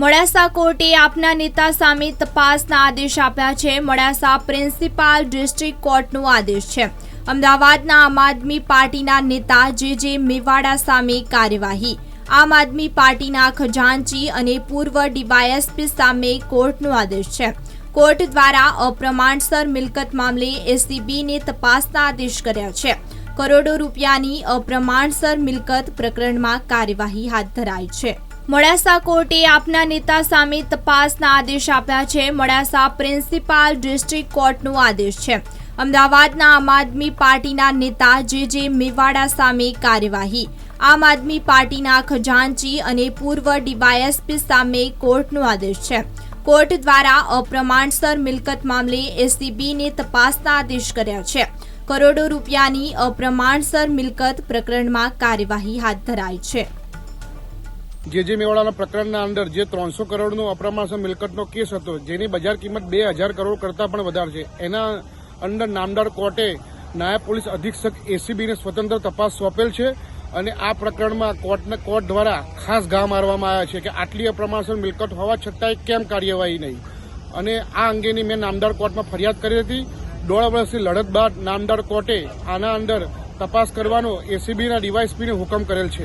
મોડાસા કોર્ટે આપના નેતા સામે તપાસના આદેશ આપ્યા છે. મોડાસા પ્રિન્સિપાલ ડિસ્ટ્રિક્ટ કોર્ટનો આદેશ છે. અમદાવાદના આમ આદમી પાર્ટીના નેતા જે જે મેવાડા સામે કાર્યવાહી, આમ આદમી પાર્ટીના ખજાનચી અને પૂર્વ ડીવાયએસપી સામે કોર્ટનો આદેશ છે. કોર્ટ દ્વારા અપ્રમાણસર મિલકત મામલે એસીબીને તપાસના આદેશ કર્યા છે. કરોડો રૂપિયાની અપ્રમાણસર મિલકત પ્રકરણમાં કાર્યવાહી હાથ ધરાઈ છે. મોડાસા કોર્ટે આપના નેતા સામે તપાસના આદેશ આપ્યા છે. મોડાસા પ્રિન્સિપાલ ડિસ્ટ્રિક્ટ કોર્ટનો આદેશ છે. અમદાવાદના આમ આદમી પાર્ટીના નેતા જે જે મેવાડા સામે કાર્યવાહી. આમ આદમી પાર્ટીના ખજાનચી અને પૂર્વ ડીવાયએસપી સામે કોર્ટનો આદેશ છે. કોર્ટ દ્વારા અપ્રમાણસર મિલકત મામલે એસીબીને તપાસના આદેશ કર્યા છે. કરોડો રૂપિયાની અપ્રમાણસર મિલકત પ્રકરણમાં કાર્યવાહી હાથ ધરાઈ છે. જે જે મેવાડાના પ્રકરણના અંદર જે ત્રણસો કરોડનો અપ્રમાણસર મિલકતનો કેસ હતો, જેની બજાર કિંમત બે હજાર કરોડ કરતાં પણ વધારે છે. એના અંદર નામદાર કોર્ટે નાયબ પોલીસ અધિક્ષક એસીબીને સ્વતંત્ર તપાસ સોંપેલ છે અને આ પ્રકરણમાં કોર્ટને કોર્ટ દ્વારા ખાસ ઘા મારવામાં આવ્યા છે કે આટલી અપ્રમાણસર મિલકત હોવા છતાંય કેમ કાર્યવાહી નહીં. અને આ અંગેની મેં નામદાર કોર્ટમાં ફરિયાદ કરી હતી. દોઢ વર્ષની લડત બાદ નામદાર કોર્ટે આના અંદર તપાસ કરવાનો એસીબીના ડીવાયએસપીને હુકમ કરેલ છે.